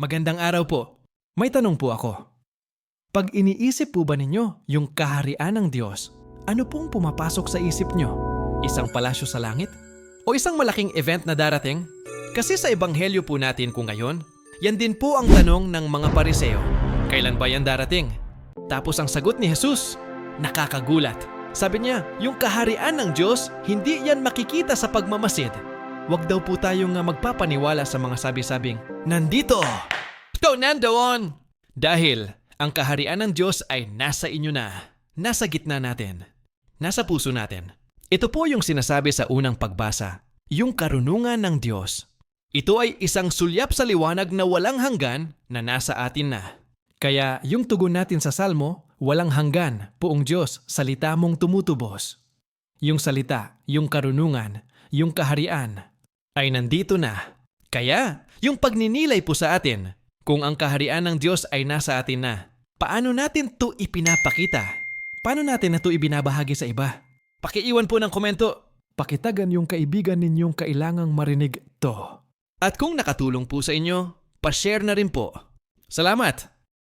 Magandang araw po. May tanong po ako. Pag iniisip po ba ninyo yung kaharian ng Diyos, ano pong pumapasok sa isip nyo? Isang palasyo sa langit? O isang malaking event na darating? Kasi sa ebanghelyo po natin kung ngayon, yan din po ang tanong ng mga pariseo. Kailan ba yan darating? Tapos ang sagot ni Jesus, nakakagulat. Sabi niya, yung kaharian ng Diyos, hindi yan makikita sa pagmamasid. Huwag daw po tayong nga magpapaniwala sa mga sabi-sabing, Nandito! To nandoon! Dahil ang kaharian ng Diyos ay nasa inyo na. Nasa gitna natin. Nasa puso natin. Ito po yung sinasabi sa unang pagbasa. Yung karunungan ng Diyos. Ito ay isang sulyap sa liwanag na walang hanggan na nasa atin na. Kaya yung tugon natin sa salmo, walang hanggan, poong Diyos, salita mong tumutubos. Yung salita, yung karunungan, yung kaharian, ay nandito na. Kaya, yung pagninilay po sa atin, kung ang kaharian ng Diyos ay nasa atin na, paano natin to ipinapakita? Paano natin na to ibinabahagi sa iba? Pakiiwan po ng komento. Pakitagan yung kaibigan ninyong kailangang marinig to. At kung nakatulong po sa inyo, pa-share na rin po. Salamat!